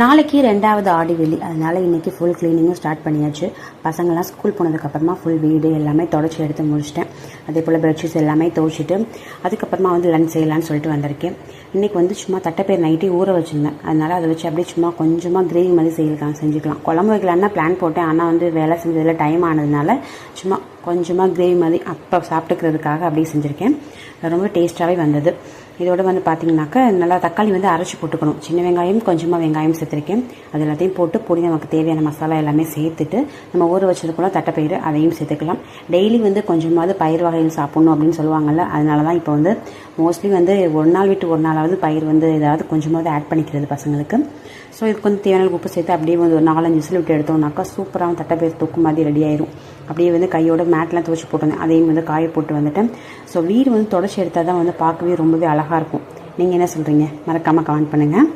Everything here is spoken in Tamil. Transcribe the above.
நாளைக்கு ரெண்டாவது ஆடி வெள்ளி. அதனால் இன்னைக்கு ஃபுல் க்ளீனிங்கும் ஸ்டார்ட் பண்ணியாச்சு. பசங்கள்லாம் ஸ்கூல் போனதுக்கப்புறமா ஃபுல் வீடு எல்லாமே தொடச்சி எடுத்து முடிச்சிட்டேன். அதே போல் பெட்ஷீட்ஸ் எல்லாமே துவைச்சிட்டு அதுக்கப்புறமா வந்து லன்ச் செய்யலான்னு சொல்லிட்டு வந்திருக்கேன். இன்றைக்கி வந்து சும்மா தட்டைப்பேர் நைட்டே ஊற வச்சுருந்தேன். அதனால் அதை வச்சு அப்படியே சும்மா கொஞ்சமாக கிரேவி மாதிரி செய்யலாம் செஞ்சுக்கலாம். குழம்பு வைக்கலான்னா பிளான் போட்டேன். ஆனால் வந்து வேலை செஞ்சதில் டைம் ஆனதுனால சும்மா கொஞ்சமாக கிரேவி மாதிரி அப்போ சாப்பிட்டுக்கிறதுக்காக அப்படியே செஞ்சுருக்கேன். ரொம்ப டேஸ்ட்டாகவே வந்தது. இதோட வந்து பார்த்தீங்கன்னாக்கா நல்லா தக்காளி வந்து அரைச்சி போட்டுக்கணும். சின்ன வெங்காயம் கொஞ்சமாக வெங்காயம் சேர்த்துருக்கேன். அது எல்லாத்தையும் போட்டு பொடி நமக்கு தேவையான மசாலா எல்லாமே சேர்த்துட்டு நம்ம ஊற வச்சதுக்குள்ள தட்டைப்பயிறு அதையும் சேர்த்துக்கலாம். டெய்லி வந்து கொஞ்சமாவது பயிர் வகைகள் சாப்பிட்ணும் அப்படின்னு சொல்லுவாங்கல்ல அதனால தான் இப்போ வந்து மோஸ்ட்லி வந்து ஒரு நாள் விட்டு ஒரு நாளாவது பயிர் வந்து ஏதாவது கொஞ்சமாவது ஆட் பண்ணிக்கிறது பசங்களுக்கு. ஸோ இதுக்கு வந்து தேவையான உப்பு சேர்த்து அப்படியே வந்து ஒரு நாலஞ்சு விசில் விட்டு எடுத்தோம்னாக்கா சூப்பராக தட்டைப்பயிர் தூக்கு மாதிரி ரெடி ஆயிரும். அப்படியே வந்து கையோட மேட்லாம் துவச்சி போட்டிருந்தேன் அதையும் வந்து காய போட்டு வந்துட்டேன். ஸோ வீடு வந்து தொடச்சி எடுத்தால் தான் வந்து பார்க்கவே ரொம்பவே அழகாக இருக்கும். நீங்கள் என்ன சொல்கிறீங்க மறக்காமல் கமெண்ட் பண்ணுங்கள்